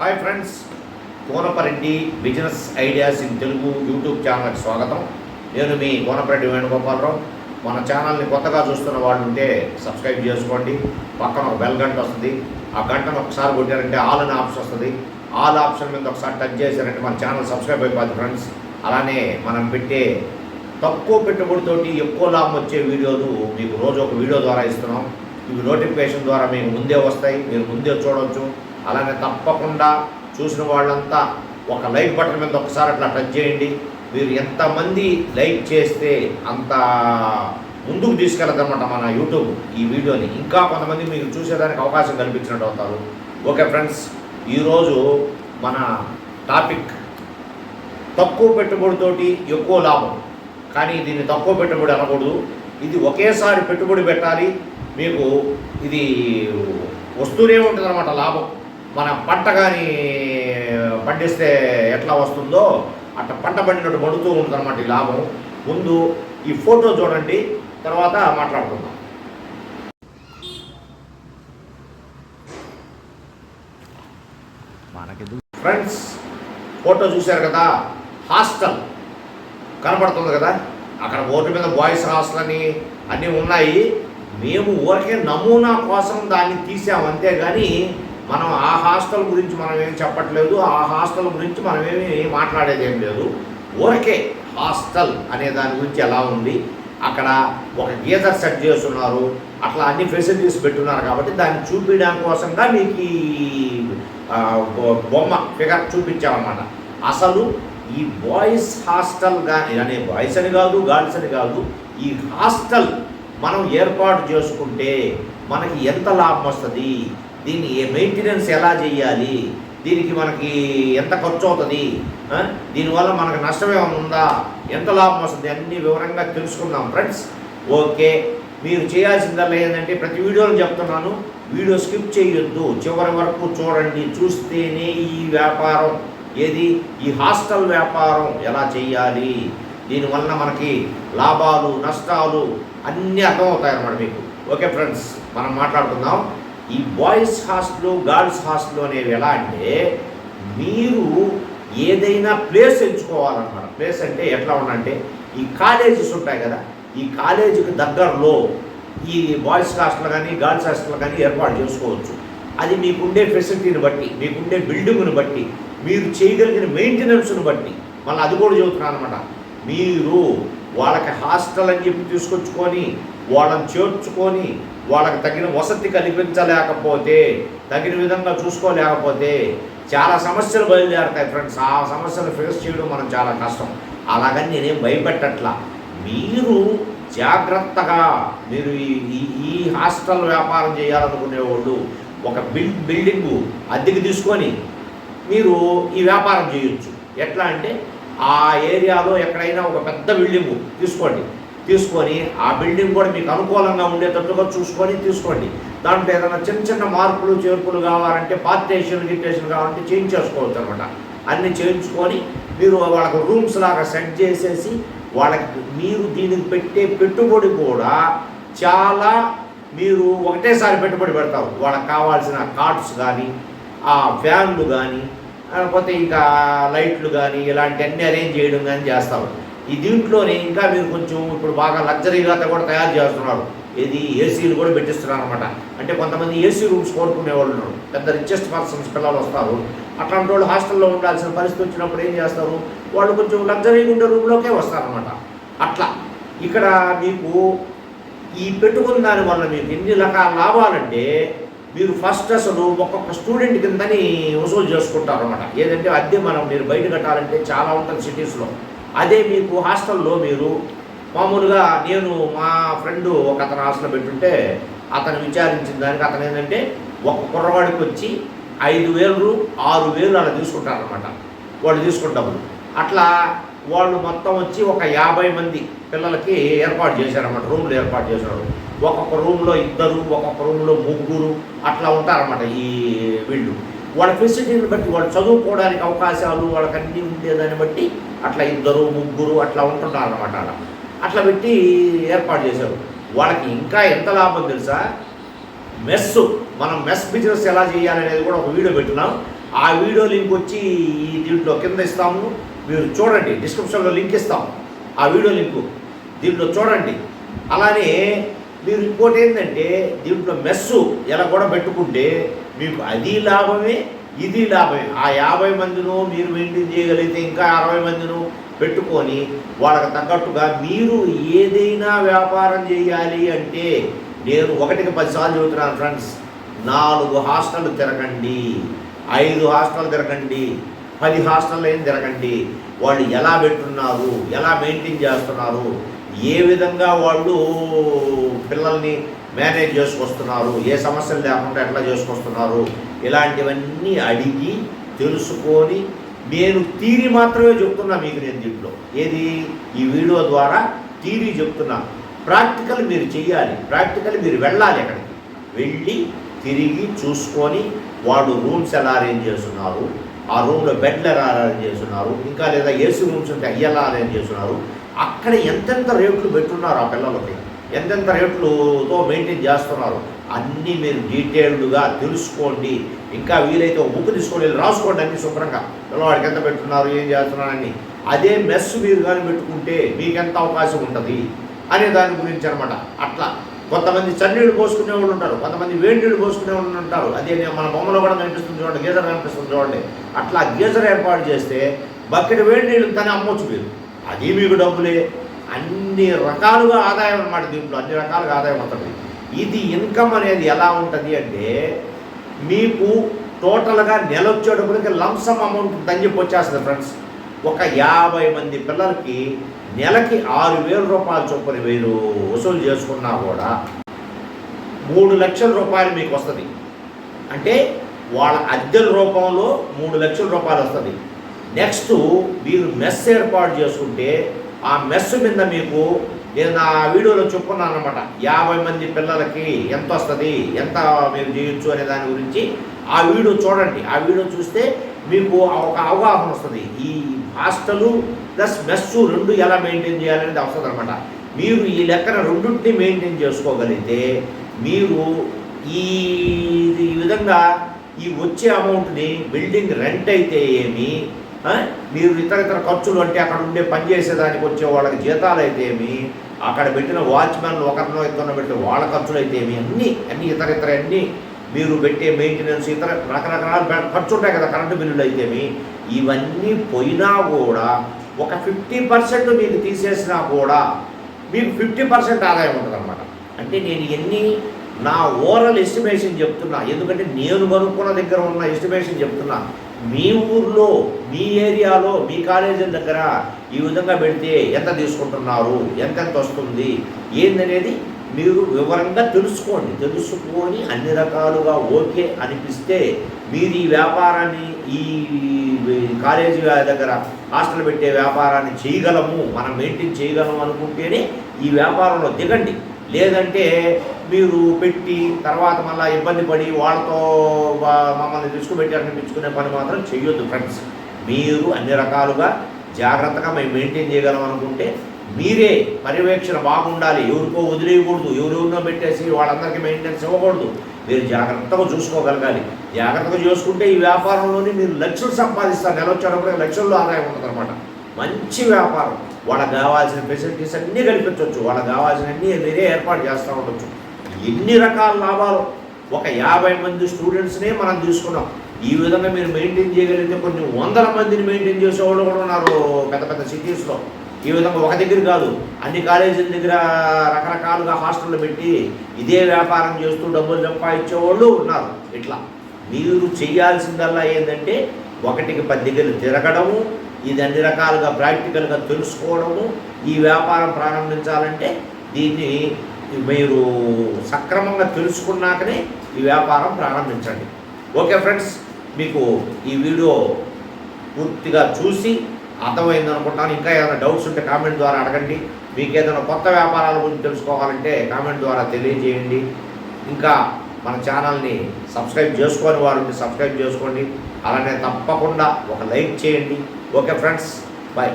Hi friends Konapareddy business ideas in Telugu YouTube ఛానల్కి స్వాగతం. నేను మీ కోనపరెడ్డి వేణుగోపాలరావు. మన ఛానల్ని కొత్తగా చూస్తున్న వాళ్ళు ఉంటే సబ్స్క్రైబ్ చేసుకోండి. పక్కన ఒక బెల్ గంట వస్తుంది. ఆ గంటను ఒకసారి కొట్టారంటే ఆల్ అని ఆప్షన్ వస్తుంది. ఆల్ ఆప్షన్ మీద ఒకసారి టచ్ చేశారంటే మన ఛానల్ సబ్స్క్రైబ్ అయిపోద్ది ఫ్రెండ్స్. అలానే మనం పెట్టే తక్కువ పెట్టుబడితోటి ఎక్కువ లాభం వచ్చే వీడియోలు మీకు రోజు ఒక వీడియో ద్వారా ఇస్తున్నాం. ఇవి నోటిఫికేషన్ ద్వారా మీకు ముందే వస్తాయి. మీరు ముందే చూడవచ్చు అలానే తప్పకుండా చూసిన వాళ్ళంతా ఒక లైక్ బటన్ మీద ఒకసారి అట్లా టచ్ చేయండి. మీరు ఎంతమంది లైక్ చేస్తే అంత ముందుకు తీసుకెళ్ళదన్నమాట మన యూట్యూబ్ ఈ వీడియోని. ఇంకా కొంతమంది మీకు చూసేదానికి అవకాశం కల్పించినట్టు అవుతారు. ఓకే ఫ్రెండ్స్ ఈరోజు మన టాపిక్ తక్కువ పెట్టుబడితోటి ఎక్కువ లాభం. కానీ దీన్ని తక్కువ పెట్టుబడి అనకూడదు. ఇది ఒకేసారి పెట్టుబడి పెట్టాలి. మీకు ఇది వస్తూనే ఉంటుంది అనమాట లాభం. మన పంట కానీ పండిస్తే ఎట్లా వస్తుందో అట్లా పంట పండినట్టు పడుతూ ఉంటుందన్నమాట ఈ లాభం. ముందు ఈ ఫోటో చూడండి తర్వాత మాట్లాడుకుందాం. ఫ్రెండ్స్ ఫోటో చూశారు కదా హాస్టల్. కనపడుతుంది కదా అక్కడ బోర్డు మీద బాయ్స్ హాస్టల్ అని అన్నీ ఉన్నాయి. మేము ఊరికే నమూనా కోసం దాన్ని తీసాం అంతేగాని మనం ఆ హాస్టల్ గురించి మనం ఏం చెప్పట్లేదు ఆ హాస్టల్ గురించి మనం ఏమి మాట్లాడేది ఏం లేదు. ఊరికే హాస్టల్ అనే దాని గురించి ఎలా ఉంది అక్కడ ఒక గీజర్ సెట్ చేస్తున్నారు అట్లా అన్ని ఫెసిలిటీస్ పెట్టున్నారు కాబట్టి దాన్ని చూపించడం కోసంగా మీకు ఈ బొమ్మ ఫిగర్ చూపించామన్నమాట. అసలు ఈ బాయ్స్ హాస్టల్ కానీ అనే బాయ్స్ అని కాదు గర్ల్స్ అని కాదు ఈ హాస్టల్ మనం ఏర్పాటు చేసుకుంటే మనకి ఎంత లాభం వస్తుంది? దీన్ని మెయింటెనెన్స్ ఎలా చేయాలి? దీనికి మనకి ఎంత ఖర్చు అవుతుంది దీనివల్ల మనకు నష్టం ఏమైనా ఉందా? ఎంత లాభం వస్తుంది? అన్ని వివరంగా తెలుసుకుందాం ఫ్రెండ్స్. ఓకే. మీరు చేయాల్సిందల్లా ఏంటంటే ప్రతి వీడియోలో చెప్తున్నాను. వీడియో స్కిప్ చేయొద్దు. చివరి వరకు చూడండి. చూస్తేనే ఈ వ్యాపారం. ఏది? ఈ హాస్టల్ వ్యాపారం ఎలా చేయాలి? దీనివల్ల మనకి లాభాలు నష్టాలు అన్నీ అర్థమవుతాయి అన్నమాట మీకు. Okay friends. మనం మాట్లాడుకుందాం. ఈ బాయ్స్ హాస్టల్ గర్ల్స్ హాస్టల్ అనేవి ఎలా అంటే మీరు ఏదైనా ప్లేస్ ఎంచుకోవాలన్నమాట. ప్లేస్ అంటే ఎట్లా ఉండంటే ఈ కాలేజెస్ ఉంటాయి కదా ఈ కాలేజీకి దగ్గరలో ఈ బాయ్స్ హాస్టల్ కానీ గర్ల్స్ హాస్టల్ కానీ ఏర్పాటు చేసుకోవచ్చు. అది మీకుండే ఫెసిలిటీని బట్టి మీకుండే బిల్డింగ్ని బట్టి మీరు చేయగలిగిన మెయింటెనెన్స్ని బట్టి మళ్ళీ అది కూడా చెబుతున్నాను అనమాట మీరు వాళ్ళకి హాస్టల్ అని చెప్పి తీసుకొచ్చుకొని వాళ్ళని చేర్చుకొని వాళ్ళకి తగిన వసతి కల్పించలేకపోతే తగిన విధంగా చూసుకోలేకపోతే చాలా సమస్యలు బయలుదేరుతాయి ఫ్రెండ్స్ ఆ సమస్యలు ఫేస్ చేయడం మనం చాలా కష్టం. అలాగని నేనేం భయపెట్టట్లా. మీరు జాగ్రత్తగా మీరు ఈ ఈ- హాస్టల్ వ్యాపారం చేయాలనుకునేవాళ్ళు ఒక బిల్ బిల్డింగు అద్దెకి తీసుకొని మీరు ఈ వ్యాపారం చేయొచ్చు. ఎట్లా అంటే ఆ ఏరియాలో ఎక్కడైనా ఒక పెద్ద బిల్డింగు తీసుకోండి. తీసుకొని ఆ బిల్డింగ్ కూడా మీకు అనుకూలంగా ఉండేటట్టుగా చూసుకొని తీసుకోండి. దాంట్లో ఏదైనా చిన్న చిన్న మార్పులు చేర్పులు కావాలంటే పార్టేషన్ గిటేషన్ కావాలంటే చేంజ్ చేసుకోవచ్చు అనమాట అన్నీ చేయించుకొని మీరు వాళ్ళకి రూమ్స్ లాగా సెట్ చేసేసి వాళ్ళకి మీరు దీనికి పెట్టే పెట్టుబడి కూడా చాలా మీరు ఒకటేసారి పెట్టుబడి పెడతారు. వాళ్ళకి కావాల్సిన కార్డ్స్ కానీ ఆ ఫ్యాన్లు కానీ లేకపోతే ఇంకా లైట్లు కానీ ఇలాంటివన్నీ అరేంజ్ చేయడం కానీ చేస్తారు. ఈ దీంట్లోనే ఇంకా మీరు కొంచెం ఇప్పుడు బాగా లగ్జరీగా కూడా తయారు చేస్తున్నారు. ఇది ఏసీలు కూడా పెట్టిస్తున్నారు అనమాట అంటే కొంతమంది ఏసీ రూమ్స్ కోరుకునే వాళ్ళు ఉన్నారు. పెద్ద రిచెస్ట్ పర్సన్స్ పిల్లలు వస్తారు. అట్లాంటి వాళ్ళు హాస్టల్లో ఉండాల్సిన పరిస్థితి వచ్చినప్పుడు ఏం చేస్తారు? వాళ్ళు కొంచెం లగ్జరీగా ఉండే రూమ్లోకే వస్తారనమాట అట్లా. ఇక్కడ మీకు ఈ పెట్టుకున్న దాని వల్ల మీకు ఎన్ని రకాల లాభాలంటే మీరు ఫస్ట్ అసలు ఒక్కొక్క స్టూడెంట్ కిందని వసూలు చేసుకుంటారు అనమాట ఏదంటే అద్దె మనం మీరు బయట కట్టాలంటే చాలా ఉంటుంది సిటీస్లో అదే మీకు హాస్టల్లో మీరు మామూలుగా నేను మా ఫ్రెండ్ ఒక అతను హాస్టల్లో పెట్టుంటే అతను విచారించిన దానికి అతను ఏంటంటే ఒక కుర్రవాడికి వచ్చి ఐదు వేలు ఆరు వేలు అలా తీసుకుంటారనమాట వాళ్ళు తీసుకుంటాము అట్లా వాళ్ళు మొత్తం వచ్చి ఒక యాభై మంది పిల్లలకి ఏర్పాటు చేశారన్నమాట. రూమ్లు ఏర్పాటు చేశారు. ఒక్కొక్క రూమ్లో ఇద్దరు ఒక్కొక్క రూమ్లో ముగ్గురు అట్లా ఉంటారన్నమాట ఈ వీళ్ళు. వాళ్ళ ఫెసిలిటీని బట్టి వాళ్ళు చదువుకోవడానికి అవకాశాలు వాళ్ళకన్నీ ఉండేదాన్ని బట్టి అట్లా ఇద్దరు ముగ్గురు అట్లా ఉంటున్నారు అనమాట అలా అట్లా పెట్టి ఏర్పాటు చేశారు. వాళ్ళకి ఇంకా ఎంత లాభం తెలుసా? మెస్ మనం మెస్ బిజినెస్ ఎలా చేయాలనేది కూడా ఒక వీడియో పెట్టున్నాం ఆ వీడియో లింక్ వచ్చి ఈ దీంట్లో కింద ఇస్తాము. మీరు చూడండి డిస్క్రిప్షన్లో లింక్ ఇస్తాం. ఆ వీడియో లింకు దీంట్లో చూడండి. అలానే మీరు ఇంకోటి ఏంటంటే దీంట్లో మెస్సు ఎలా కూడా పెట్టుకుంటే మీకు అది లాభమే ఇది లాభమే. ఆ యాభై మందిను మీరు మెయింటైన్ చేయగలిగితే ఇంకా అరవై మందిను పెట్టుకొని వాళ్ళకి తగ్గట్టుగా మీరు ఏదైనా వ్యాపారం చేయాలి అంటే నేను ఒకటికి పదిసార్లు చెబుతున్నాను ఫ్రెండ్స్ నాలుగు హాస్టల్ తిరగండి ఐదు హాస్టల్ తిరగండి పది హాస్టల్ ఏం తిరగండి. వాళ్ళు ఎలా పెట్టున్నారు ఎలా మెయింటైన్ చేస్తున్నారు ఏ విధంగా వాళ్ళు పిల్లల్ని మేనేజ్ చేసుకొస్తున్నారు ఏ సమస్యలు లేకుండా ఎట్లా చేసుకొస్తున్నారు ఇలాంటివన్నీ అడిగి తెలుసుకొని నేను తీరి మాత్రమే చెప్తున్నా మీకు నేను దీంట్లో. ఏది? ఈ వీడియో ద్వారా తీరి చెప్తున్నా. ప్రాక్టికల్ మీరు చెయ్యాలి. ప్రాక్టికల్ మీరు వెళ్ళాలి అక్కడికి. వెళ్ళి తిరిగి చూసుకొని వాళ్ళు రూమ్స్ ఎలా అరేంజ్ చేస్తున్నారు? ఆ రూమ్లో బెడ్లు ఎలా అరేంజ్ చేస్తున్నారు? ఇంకా లేదా ఏసీ రూమ్స్ ఉంటే అవి ఎలా అరేంజ్ చేస్తున్నారు? అక్కడ ఎంతెంత రేట్లు పెట్టున్నారు ఆ పిల్లలకి? ఎంతెంత రేట్లుతో మెయింటైన్ చేస్తున్నారు? అన్నీ మీరు డీటెయిల్డ్గా తెలుసుకోండి. ఇంకా వీలైతే ఒక బుక్ తీసుకొని వెళ్ళి రాసుకోండి అన్ని శుభ్రంగా. పిల్లవాడికి ఎంత పెట్టున్నారు ఏం చేస్తున్నారని అదే మెస్ మీరు కానీ పెట్టుకుంటే మీకు ఎంత అవకాశం ఉంటుంది? అనే దాని గురించి అనమాట అట్లా కొంతమంది చన్నీళ్ళు పోసుకునే వాళ్ళు ఉంటారు కొంతమంది వేడి నీళ్ళు పోసుకునే వాళ్ళు ఉంటారు. అదే మన బొమ్మలో కూడా కనిపిస్తుంది చూడండి గీజర్ కనిపిస్తుంది చూడండి. అట్లా గీజర్ ఏర్పాటు చేస్తే బకెట్ వేడి నీళ్ళు తనే అమ్మొచ్చు మీరు. అది మీకు డబ్బులే. అన్ని రకాలుగా ఆదాయం అన్నమాట దీంట్లో అన్ని రకాలుగా ఆదాయం అవుతుంది ఇది ఇన్కమ్ అనేది ఎలా ఉంటుంది అంటే మీకు టోటల్గా నెల వచ్చేటప్పటికి లంసమ్ అమౌంట్ ఉందని చెప్పి వచ్చేస్తుంది ఫ్రెండ్స్. ఒక యాభై మంది పిల్లలకి నెలకి ఆరు వేల రూపాయల చొప్పున మీరు వసూలు చేసుకున్నా కూడా మూడు లక్షల రూపాయలు మీకు వస్తుంది. అంటే వాళ్ళ అద్దెల రూపంలో మూడు లక్షల రూపాయలు వస్తుంది. నెక్స్ట్ మీరు మెస్ ఏర్పాటు చేసుకుంటే ఆ మెస్ మీద మీకు నేను నా వీడియోలో చెప్పున్నాను అనమాట యాభై మంది పిల్లలకి ఎంత వస్తుంది ఎంత మీరు చేయొచ్చు అనే దాని గురించి. ఆ వీడియో చూడండి. ఆ వీడియో చూస్తే మీకు ఒక అవగాహన వస్తుంది. ఈ హాస్టలు ప్లస్ మెస్సు రెండు ఎలా మెయింటైన్ చేయాలనేది వస్తుంది అనమాట మీరు ఈ లెక్కన రెండింటిని మెయింటైన్ చేసుకోగలిగితే మీరు ఈ ఈ విధంగా ఈ వచ్చే అమౌంట్ని బిల్డింగ్ రెంట్ అయితే ఏమి మీరు ఇతర ఇతర ఖర్చులు అంటే అక్కడ ఉండే పనిచేసేదానికి వచ్చే వాళ్ళకి జీతాలు అయితే ఏమి అక్కడ పెట్టిన వాచ్మెన్ ఒకరినో ఇద్దరినో పెట్టిన వాళ్ళ ఖర్చులు అయితే ఏమి? అన్నీ అన్ని ఇతర ఇతర అన్నీ మీరు పెట్టే మెయింటెనెన్స్ ఇతర రకరకాల ఖర్చు ఉంటాయి కదా కరెంటు బిల్లులు అయితేమి ఇవన్నీ పోయినా కూడా ఒక ఫిఫ్టీ పర్సెంట్ మీకు తీసేసినా కూడా మీకు ఫిఫ్టీ పర్సెంట్ ఆదాయం ఉంటుంది అంటే నేను ఎన్ని నా ఓవరాల్ ఎస్టిమేషన్ చెప్తున్నా ఎందుకంటే నేను కనుక్కున్న దగ్గర ఉన్న ఎస్టిమేషన్ చెప్తున్నా మీ ఊర్లో మీ ఏరియాలో మీ కాలేజీల దగ్గర ఈ విధంగా పెడితే ఎంత తీసుకుంటున్నారు ఎంతెంత వస్తుంది ఏందనేది మీరు వివరంగా తెలుసుకోండి. తెలుసుకొని అన్ని రకాలుగా ఓకే అనిపిస్తే మీరు ఈ వ్యాపారాన్ని ఈ కాలేజీ దగ్గర హాస్టల్ పెట్టే వ్యాపారాన్ని చేయగలము మనం మెయింటైన్ చేయగలము అనుకుంటేనే ఈ వ్యాపారంలో దిగండి. లేదంటే మీరు పెట్టి తర్వాత మళ్ళీ ఇబ్బంది పడి వాళ్ళతో మమ్మల్ని తీసుకుపెట్టి అనిపించుకునే పని మాత్రం చేయొద్దు ఫ్రెండ్స్ మీరు అన్ని రకాలుగా జాగ్రత్తగా మేము మెయింటైన్ చేయగలం అనుకుంటే మీరే పర్యవేక్షణ బాగుండాలి. ఎవరికో వదిలేయకూడదు. ఎవరెవరినో పెట్టేసి వాళ్ళందరికీ మెయింటెనెన్స్ ఇవ్వకూడదు. మీరు జాగ్రత్తగా చూసుకోగలగాలి. జాగ్రత్తగా చూసుకుంటే ఈ వ్యాపారంలోనే మీరు లక్షలు సంపాదిస్తారు. నెల వచ్చేటప్పుడు లక్షల్లో ఆదాయం ఉంటుంది మంచి వ్యాపారం. వాళ్ళకి కావాల్సిన ఫెసిలిటీస్ అన్నీ కల్పించవచ్చు. వాళ్ళకి కావాల్సినవన్నీ మీరే ఏర్పాటు చేస్తూ ఉండొచ్చు. ఎన్ని రకాల లాభాలు? ఒక యాభై మంది స్టూడెంట్స్నే మనం తీసుకున్నాం. ఈ విధంగా మీరు మెయింటైన్ చేయగలిగితే కొన్ని వందల మందిని మెయింటైన్ చేసేవాళ్ళు కూడా ఉన్నారు పెద్ద పెద్ద సిటీస్లో ఈ విధంగా ఒక దగ్గర కాదు అన్ని కాలేజీల దగ్గర రకరకాలుగా హాస్టళ్ళు పెట్టి ఇదే వ్యాపారం చేస్తూ డబ్బులు సంపాదించేవాళ్ళు ఉన్నారు. ఇట్లా మీరు చేయాల్సిందల్లా ఏంటంటే ఒకటికి పది దగ్గర తిరగడము ఇది అన్ని రకాలుగా ప్రాక్టికల్గా తెలుసుకోవడము ఈ వ్యాపారం ప్రారంభించాలంటే దీన్ని మీరు సక్రమంగా తెలుసుకున్నాకనే ఈ వ్యాపారం ప్రారంభించండి. ఓకే ఫ్రెండ్స్ మీకు ఈ వీడియో పూర్తిగా చూసి అర్థమైంది అనుకుంటాను. ఇంకా ఏదైనా డౌట్స్ ఉంటే కామెంట్ ద్వారా అడగండి. మీకు ఏదైనా కొత్త వ్యాపారాల గురించి తెలుసుకోవాలంటే కామెంట్ ద్వారా తెలియజేయండి. ఇంకా మన ఛానల్ని సబ్స్క్రైబ్ చేసుకొని వారు సబ్స్క్రైబ్ చేసుకోండి. అలానే తప్పకుండా ఒక లైక్ చేయండి. Okay friends bye